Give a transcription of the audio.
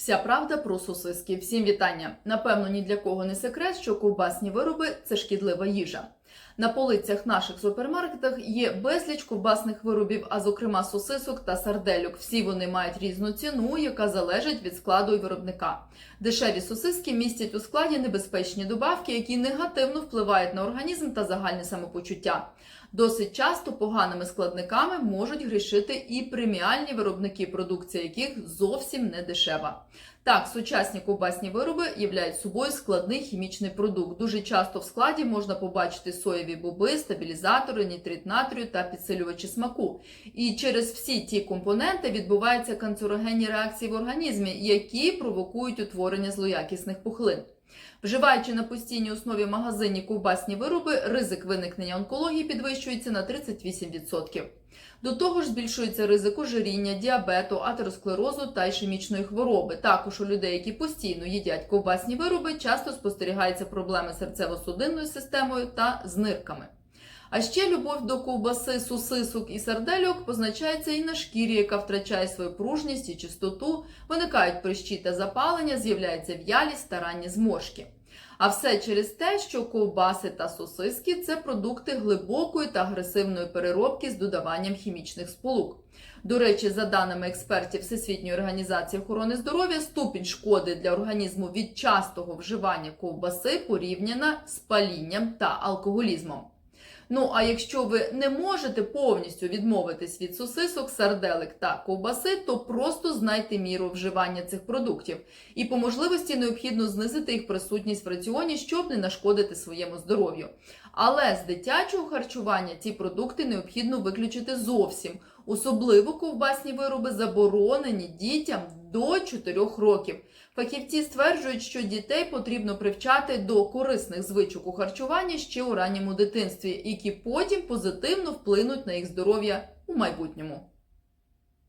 Вся правда про сосиски. Всім вітання. Напевно, ні для кого не секрет, що ковбасні вироби це шкідлива їжа. На полицях наших супермаркетах є безліч ковбасних виробів, а зокрема сосисок та сардельок. Всі вони мають різну ціну, яка залежить від складу і виробника. Дешеві сосиски містять у складі небезпечні добавки, які негативно впливають на організм та загальне самопочуття. Досить часто поганими складниками можуть грішити і преміальні виробники, продукція яких зовсім не дешева. Так, сучасні ковбасні вироби являють собою складний хімічний продукт. Дуже часто в складі можна побачити соєві боби, стабілізатори, нітрит натрію та підсилювачі смаку. І через всі ті компоненти відбуваються канцерогенні реакції в організмі, які провокують утворення злоякісних пухлин. Вживаючи на постійній основі магазині ковбасні вироби, ризик виникнення онкології підвищується на 38%. До того ж, збільшується ризик ожиріння, діабету, атеросклерозу та ішемічної хвороби. Також у людей, які постійно їдять ковбасні вироби, часто спостерігаються проблеми серцево-судинною системою та з нирками. А ще любов до ковбаси, сосисок і сардельок позначається і на шкірі, яка втрачає свою пружність і чистоту, виникають прищі та запалення, з'являється в'ялість та ранні зморшки. А все через те, що ковбаси та сосиски це продукти глибокої та агресивної переробки з додаванням хімічних сполук. До речі, за даними експертів Всесвітньої організації охорони здоров'я, ступінь шкоди для організму від частого вживання ковбаси порівняна з палінням та алкоголізмом. Ну а якщо ви не можете повністю відмовитись від сосисок, сарделек та ковбаси, то просто знайте міру вживання цих продуктів. І по можливості необхідно знизити їх присутність в раціоні, щоб не нашкодити своєму здоров'ю. Але з дитячого харчування ці продукти необхідно виключити зовсім. Особливо ковбасні вироби заборонені дітям до 4 років. Фахівці стверджують, що дітей потрібно привчати до корисних звичок у харчуванні ще у ранньому дитинстві, які потім позитивно вплинуть на їх здоров'я у майбутньому.